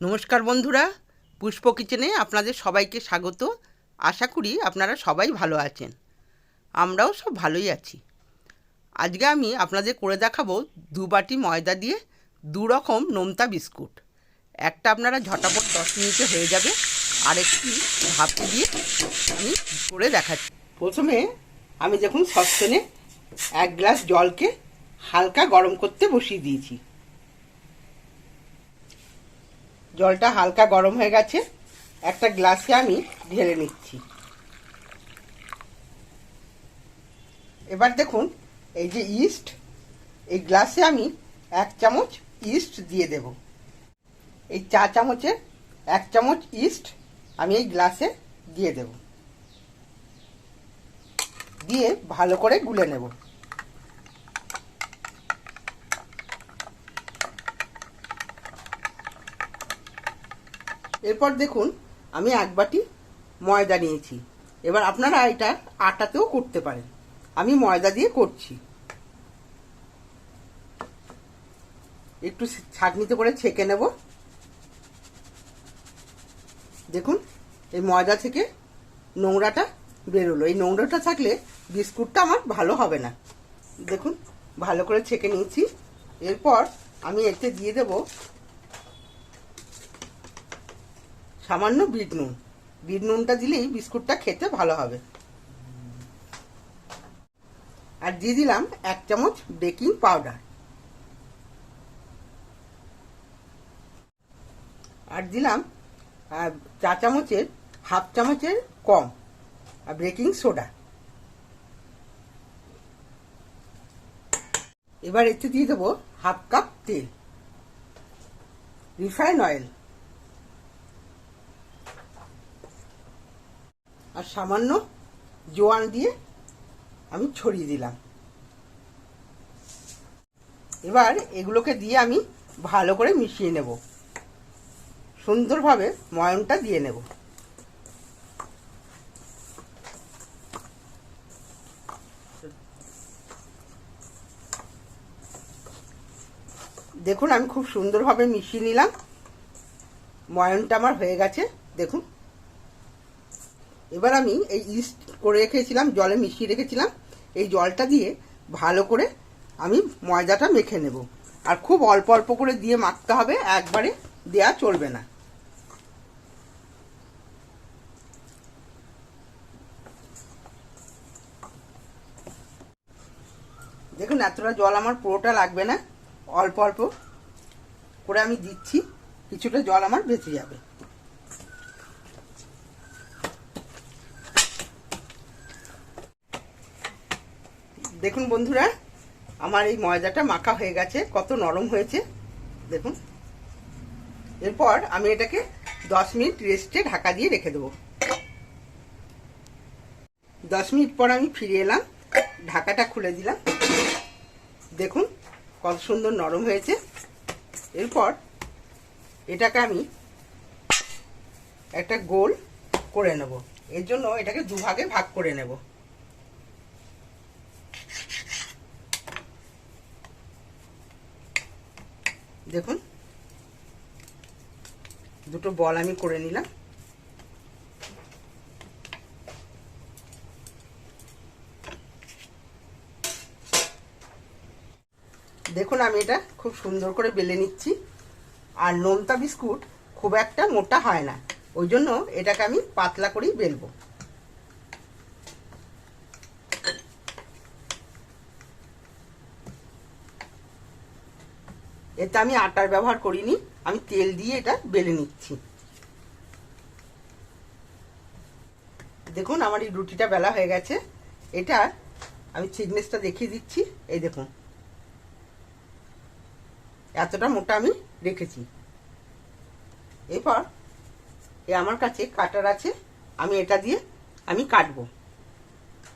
নমস্কার বন্ধুরা, পুষ্প কিচেনে আপনাদের সবাইকে স্বাগত। আশা করি আপনারা সবাই ভালো আছেন। আমরাও সব ভালোই আছি। আজকে আমি আপনাদের করে দেখাবো দু বাটি ময়দা দিয়ে দু রকম নোনতা বিস্কুট। একটা আপনারা ঝটাপট দশ মিনিটে হয়ে যাবে, আর একটি ভাপে দিয়ে আমি করে দেখাচ্ছি। প্রথমে আমি দেখুন সসপ্যানে এক গ্লাস জলকে হালকা গরম করতে বসিয়ে দিয়েছি। জলটা হালকা গরম হয়ে গেছে, একটা গ্লাসে আমি ঢেলে নিচ্ছি। এবার দেখুন, এই যে ইস্ট এই গ্লাসে আমি এক চামচ ইস্ট দিয়ে দেব। এই চা চামচের এক চামচ ইস্ট আমি এই গ্লাসে দিয়ে দেব। দিয়ে ভালো করে গুলে নেব। এরপর দেখুন, আমি এক বাটি ময়দা নিয়েছি। এবার আপনারা এটা আটাতেও করতে পারেন। আমি ময়দা দিয়ে করছি। একটু ছাঁকনিতে করে ছেঁকে নেব। দেখুন, এই ময়দা থেকে নোংরাটা বেরোলো এই নোংরাটা থাকলে বিস্কুটটা আমার ভালো হবে না। দেখুন, ভালো করে ছেঁকে নিয়েছি। এরপর আমি এতে দিয়ে দেবো সামান্য বিট নুন। বিট নুনটা দিলেই বিস্কুটটা খেতে ভালো হবে। আর দিয়ে দিলাম এক চামচ বেকিং পাউডার। আর দিলাম চা চামচের, হাফ চামচের কম, আর বেকিং সোডা। এবার এতে দিয়ে দেবো হাফ কাপ তেল। Refine oil. আর সামান্য জোয়ান দিয়ে আমি ছড়িয়ে দিলাম। এবার এগুলোকে দিয়ে আমি ভালো করে মিশিয়ে নেব। সুন্দরভাবে ময়নটা দিয়ে নেব। দেখুন, আমি খুব সুন্দরভাবে মিশিয়ে নিলাম। ময়নটা আমার হয়ে গেছে। দেখুন এবার আমি এই ইস্ট করে রেখেছিলাম, জলে মিশিয়ে রেখেছিলাম। এই জলটা দিয়ে ভালো করে আমি ময়দাটা মেখে নেব। আর খুব অল্প অল্প করে দিয়ে মাখতে হবে, একবারে দেয়া চলবে না। দেখুন, এতটা জল আমার পুরোটা লাগবে না। অল্প অল্প করে আমি দিচ্ছি, কিছুটা জল আমার বেঁচে যাবে। দেখুন বন্ধুরা, আমার এই ময়দাটা মাখা হয়ে গেছে, কত নরম হয়েছে। দেখুন। এরপর আমি এটাকে দশ মিনিট রেস্টে ঢাকা দিয়ে রেখে দেবো। দশ মিনিট পর আমি ফিরে এলাম, ঢাকাটা খুলে দিলাম। দেখুন, কত সুন্দর নরম হয়েছে। এরপর এটাকে আমি একটা গোল করে নেব। এর জন্য এটাকে দুভাগে ভাগ করে নেব। দেখুন। দুটো বল আমি করে নিলাম। দেখুন, আমি এটা খুব সুন্দর করে বেলে নিচ্ছি। আর নোনতা বিস্কুট খুব একটা মোটা হয় না। ওই জন্য এটাকে আমি পাতলা করেই বেলবো। এতে আমি আটার ব্যবহার করিনি, আমি তেল দিয়ে এটা বেলে নিচ্ছি। দেখুন, আমার এই রুটিটা বেলা হয়ে গেছে। এটা আমি থিকনেসটা দেখিয়ে দিচ্ছি। এই দেখুন। এতটা মোটা আমি রেখেছি। এরপর এ আমার কাছে কাটার আছে, আমি এটা দিয়ে আমি কাটবো।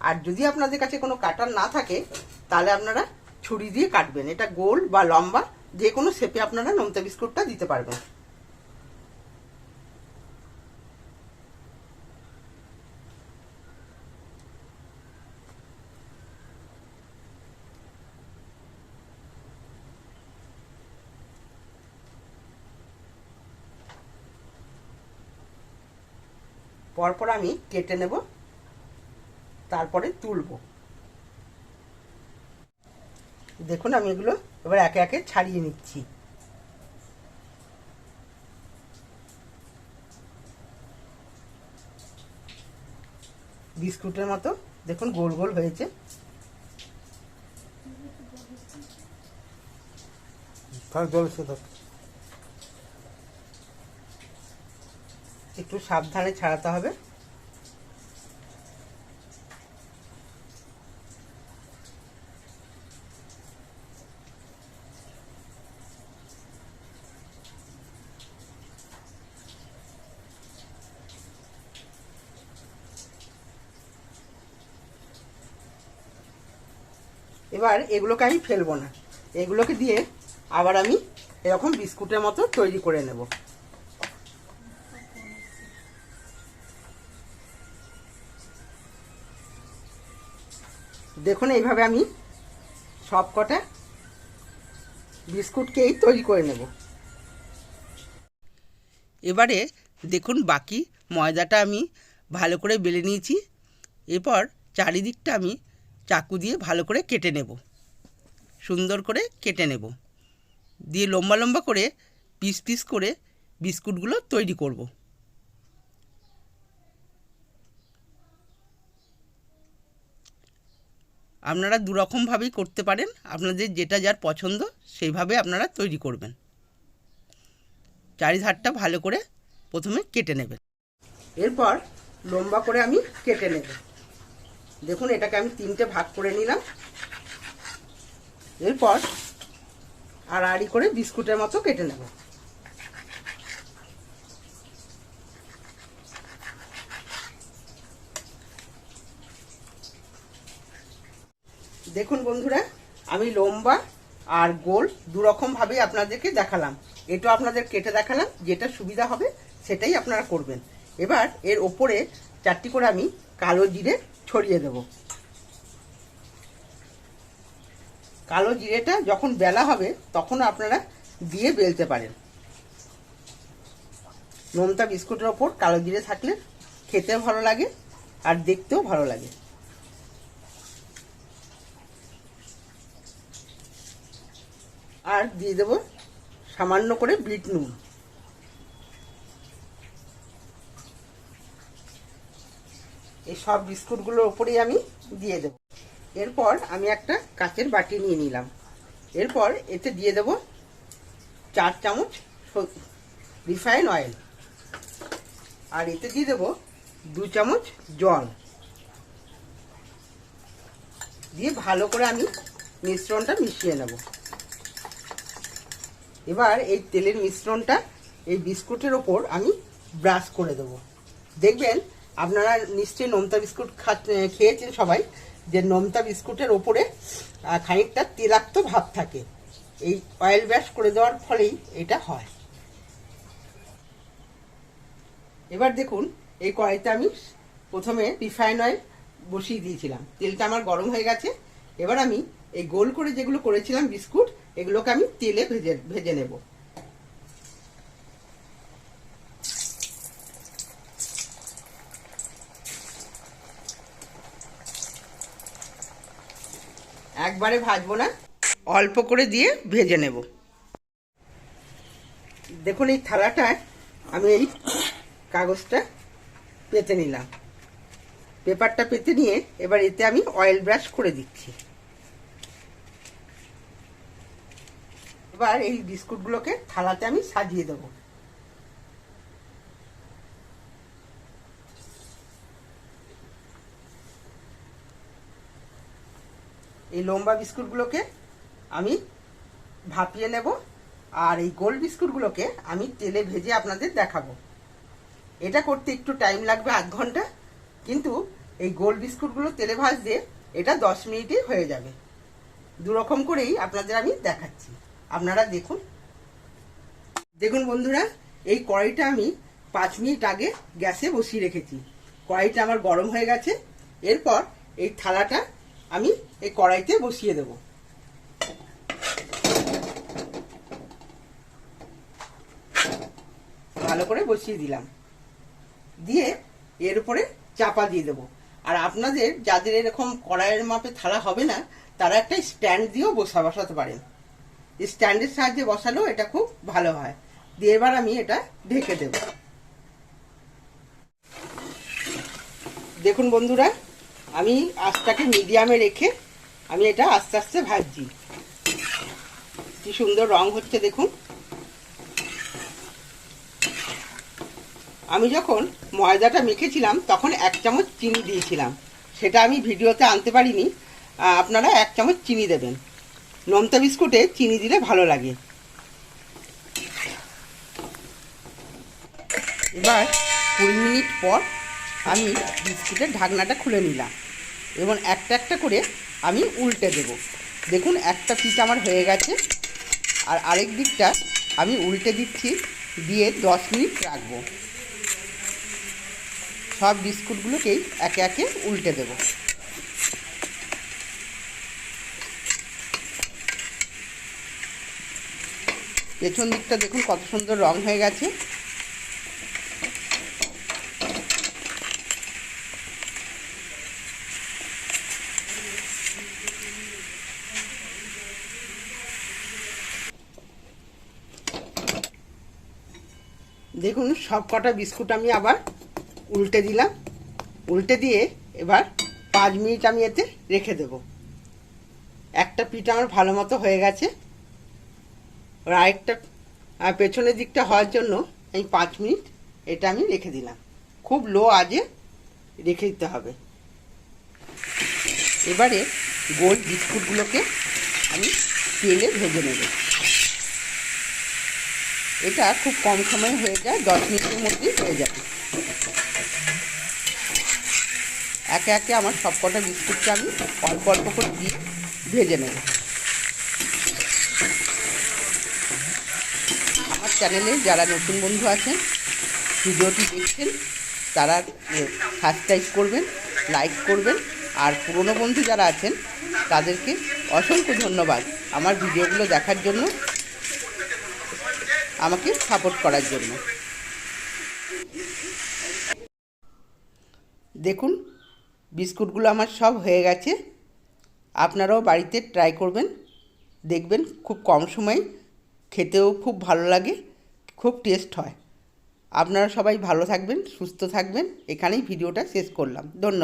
আর যদি আপনাদের কাছে কোনো কাটার না থাকে, তাহলে আপনারা ছুরি দিয়ে কাটবেন। এটা গোল বা লম্বা যে কোনো শেপে আপনারা নমতা বিস্কুটটা দিতে পারবেন। পরপর আমি কেটে নেব, তারপরে তুলব। দেখুন আমি এগুলো এবার একে একে ছাড়িয়ে নিচ্ছি। বিস্কুটের মতো দেখুন গোল গোল হয়েছে। একটু সাবধানে ছাড়াতে হবে। এবার এগুলোকে আমি ফেলব না। এগুলোকে দিয়ে আবার আমি এরকম বিস্কুটের মতো তৈরি করে নেব। দেখুন, এইভাবে আমি সব কটা বিস্কুটকেই তৈরি করে নেব। এবারে দেখুন, বাকি ময়দাটা আমি ভালো করে বেলে নিয়েছি। এরপর চারিদিকটা আমি চাকু দিয়ে ভালো করে কেটে নেব। সুন্দর করে কেটে নেব। দিয়ে লম্বা লম্বা করে পিস পিস করে বিস্কুটগুলো তৈরি করব। আপনারা দুরকমভাবেই করতে পারেন। আপনাদের যেটা যার পছন্দ, সেইভাবে আপনারা তৈরি করবেন। চারিধারটা ভালো করে প্রথমে কেটে নেবেন। এরপর লম্বা করে আমি কেটে নেব। দেখুন, এটাকে আমি তিনটে ভাগ করে নিলাম। এরপর আর আড়ি করে বিস্কুটের মতো কেটে নেব। দেখুন বন্ধুরা, আমি লম্বা আর গোল দু রকম ভাবে আপনাদেরকে দেখালাম। এটা আপনাদের কেটে দেখালাম, যেটা সুবিধা হবে সেটাই আপনারা করবেন। এবার এর ওপরে চারটি করে আমি কালো জিরে ছড়িয়ে দেব। কালো জিরেটা যখন বেলা হবে, তখন আপনারা দিয়ে বেলতে পারেন। নোনতা বিস্কুটের ওপর কালো জিরে থাকলে খেতে ভালো লাগে আর দেখতেও ভালো লাগে। আর দিয়ে দেব সামান্য করে বিট নুন। সব বিস্কুটগুলোর ওপরেই আমি দিয়ে দেব। এরপর আমি একটা কাচের বাটি নিয়ে নিলাম। এরপর এতে দিয়ে দেব চার চামচ রিফাইন অয়েল। আর এতে দিয়ে দেব দু চামচ জল। দিয়ে ভালো করে আমি মিশ্রণটা মিশিয়ে নেব। এবার এই তেলের মিশ্রণটা এই বিস্কুটের ওপর আমি ব্রাশ করে দেব। দেখবেন আপনারা নিশ্চয়ই নোমতা বিস্কুট খেয়েছেন সবাই, যে নোমতা বিস্কুটের ওপরে খানিকটা তেলাক্ত ভাব থাকে। এই অয়েল ব্রাশ করে দেওয়ার ফলেই এটা হয়। এবার দেখুন, এই কড়াইতে আমি প্রথমে রিফাইন অয়েল বসিয়ে দিয়েছিলাম। তেলটা আমার গরম হয়ে গেছে। এবার আমি এই গোল করে যেগুলো করেছিলাম বিস্কুট, এগুলোকে আমি তেলে ভেজে ভেজে নেব। একবারে ভাজবো না, অল্প করে দিয়ে ভেজে নেব। দেখুন এই থালাটায় আমি এই কাগজটা পেতে নিলাম। পেপারটা পেতে নিয়ে এবার এতে আমি অয়েল ব্রাশ করে দিচ্ছি। এবার এই বিস্কুটগুলোকে থালাতে আমি সাজিয়ে দেবো। এই লম্বা বিস্কুটগুলোকে আমি ভাপিয়ে নেব, আর এই গোল বিস্কুটগুলোকে আমি তেলে ভেজে আপনাদের দেখাবো। এটা করতে একটু টাইম লাগবে আধ ঘণ্টা, কিন্তু এই গোল বিস্কুটগুলো তেলে ভাজতে এটা দশ মিনিটে হয়ে যাবে। দু রকম করেই আপনাদের আমি দেখাচ্ছি। আপনারা দেখুন। দেখুন বন্ধুরা, এই কড়াইটা আমি পাঁচ মিনিট আগে গ্যাসে বসিয়ে রেখেছি। কড়াইটা আমার গরম হয়ে গেছে। এরপর এই থালাটা আমি এই কড়াইতে বসিয়ে দেব। ভালো করে বসিয়ে দিলাম। দিয়ে এর উপরে চাপা দিয়ে দেবো। আর আপনাদের যাদের এরকম কড়াইয়ের মাপে থালা হবে না, তারা একটা স্ট্যান্ড দিয়েও বসা, বসাতে পারেন। স্ট্যান্ডের সাহায্যে বসালেও এটা খুব ভালো হয়। দিয়ে এবার আমি এটা ঢেকে দেব। দেখুন বন্ধুরা আমি আঁচটাকে মিডিয়ামে রেখে আমি এটা আস্তে আস্তে ভাজছি। কি সুন্দর রং হচ্ছে দেখুন। আমি যখন ময়দাটা মেখেছিলাম, তখন এক চামচ চিনি দিয়েছিলাম। সেটা আমি ভিডিওতে আনতে পারিনি। আপনারা এক চামচ চিনি দেবেন। নোনতা বিস্কুটে চিনি দিলে ভালো লাগে। এবার কুড়ি মিনিট পর আমি বিস্কুটের ঢাকনাটা খুলে নিলাম এবং একটা একটা করে আমি উল্টে দেব। দেখুন, একটা পিঠ আমার হয়ে গেছে আর আরেক দিকটা আমি উল্টে দিচ্ছি, দিয়ে দশ মিনিট রাখব। সব বিস্কুটগুলোকেই একে একে উল্টে দেব। পেছন দিকটা দেখুন কত সুন্দর রং হয়ে গেছে দেখুন সব কটা বিস্কুট আমি আবার উল্টে দিলাম। উল্টে দিয়ে এবার পাঁচ মিনিট আমি এতে রেখে দেব। একটা পিঠ আমার ভালো মতো হয়ে গেছে। আর আরেকটা পেছনের দিকটা হওয়ার জন্য আমি পাঁচ মিনিট এটা আমি রেখে দিলাম। খুব লো আজে রেখে দিতে হবে। এবারে গোল বিস্কুটগুলোকে আমি তেলে ভেজে নেব। এটা খুব কম সময়ে হয়ে যায়, দশ মিনিটের মধ্যেই হয়ে যাবে। একে একে আমার সবকটা বিস্কুটকে আমি অল্প অল্প করে দিয়ে ভেজে নেব। আমার চ্যানেলে যারা নতুন বন্ধু আছেন, ভিডিওটি দেখছেন, তারা সাবস্ক্রাইব করবেন লাইক করবেন, আর পুরনো বন্ধু যারা আছেন, তাদেরকে অসংখ্য ধন্যবাদ। আমার ভিডিওগুলো দেখার জন্য আমাকে সাপোর্ট করার জন্য। দেখুন, বিস্কুটগুলো আমার সব হয়ে গেছে। আপনারাও বাড়িতে ট্রাই করবেন। দেখবেন খুব কম সময়ে খেতেও খুব ভালো লাগে, খুব টেস্ট হয়। আপনারা সবাই ভালো থাকবেন, সুস্থ থাকবেন। এখানেই ভিডিওটা শেষ করলাম। ধন্যবাদ।